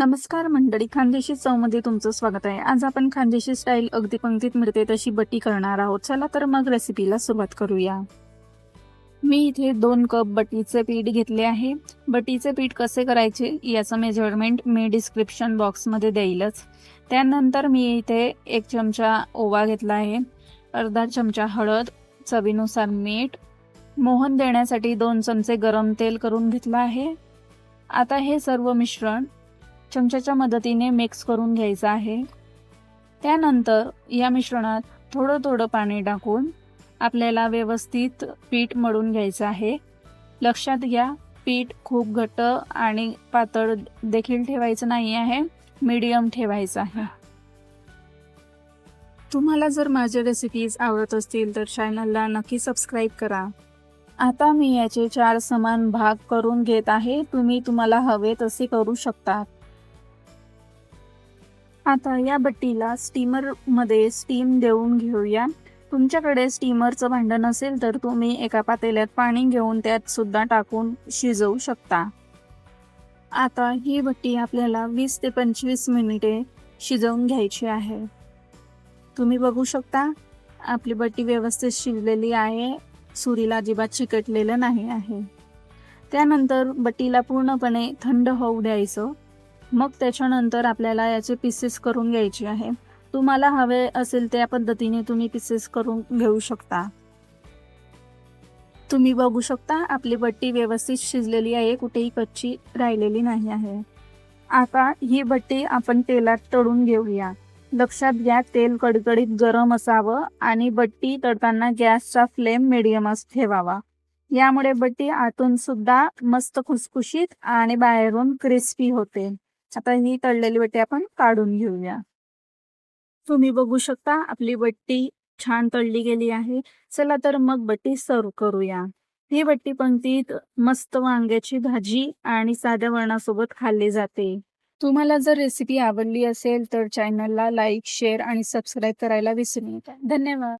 नमस्कार मंडळी खानदेशी चवमध्ये तुमचं स्वागत आहे. आज आपण खानदेशी स्टाईल अगदी पंक्तीत मिळते तशी बटी करणार आहोत. चला तर मग रेसिपीला सुरुवात करूया. मी इथे दोन कप बटीचे पीठ घेतले आहे. बटीचे पीठ कसे करायचे याचं मेजरमेंट मी डिस्क्रिप्शन बॉक्समध्ये देईलच. त्यानंतर मी इथे एक चमचा ओवा घेतला आहे. अर्धा चमचा हळद चवीनुसार मीठ. मोहन देण्यासाठी दोन चमचे गरम तेल करून घेतलं आहे. आता हे सर्व मिश्रण चमच्याच्या मदतीने मिक्स करून घ्यायचं आहे. त्यानंतर या मिश्रणात थोडं थोडं पाणी टाकून आपल्याला व्यवस्थित पीठ मळून घ्यायचं आहे. लक्षात घ्या पीठ खूप घट्ट आणि पातळ देखील ठेवायचं नाही आहे मीडियम ठेवायचं आहे. तुम्हाला जर माझे रेसिपीज आवडत असतील तर चॅनलला नक्की सबस्क्राईब करा. आता मी याचे चार समान भाग करून घेत आहे. तुम्ही तुम्हाला हवे तसे करू शकता. आता या बट्टीला स्टीमरमध्ये स्टीम देऊन घेऊया. तुमच्याकडे स्टीमरचं भांडण असेल तर तुम्ही एका पातेल्यात पाणी घेऊन त्यात सुद्धा टाकून शिजवू शकता. आता ही बट्टी आपल्याला वीस ते पंचवीस मिनिटे शिजवून घ्यायची आहे. तुम्ही बघू शकता आपली बट्टी व्यवस्थित शिजलेली आहे. सुरीला अजिबात चिकटलेलं नाही आहे. त्यानंतर बट्टीला पूर्णपणे थंड होऊ द्यायचं. मग त्याच्यानंतर आपल्याला याचे पीसेस करून घ्यायचे आहे. तुम्हाला हवे असेल त्या पद्धतीने तुम्ही पीसेस करून घेऊ शकता. तुम्ही बघू शकता आपली बट्टी व्यवस्थित शिजलेली आहे कुठेही कच्ची राहिलेली नाही आहे. आता ही बट्टी आपण तेलात तळून घेऊया. लक्षात घ्या तेल कडकडीत गरम असावं आणि बट्टी तळताना गॅसचा फ्लेम मिडियमच ठेवावा. यामुळे बट्टी आतून सुद्धा मस्त खुसखुशीत आणि बाहेरून क्रिस्पी होते. आता ही तळलेली बट्टी आपण काढून घेऊया. तुम्ही बघू शकता आपली बट्टी छान तळली गेली आहे. चला तर मग बट्टी सर्व करूया. ही बट्टी पंक्तीत मस्त वांग्याची भाजी आणि साध्या वरणासोबत खाल्ली जाते. तुम्हाला जर रेसिपी आवडली असेल तर चॅनलला लाईक शेअर आणि सबस्क्राईब करायला विसरू नका. धन्यवाद.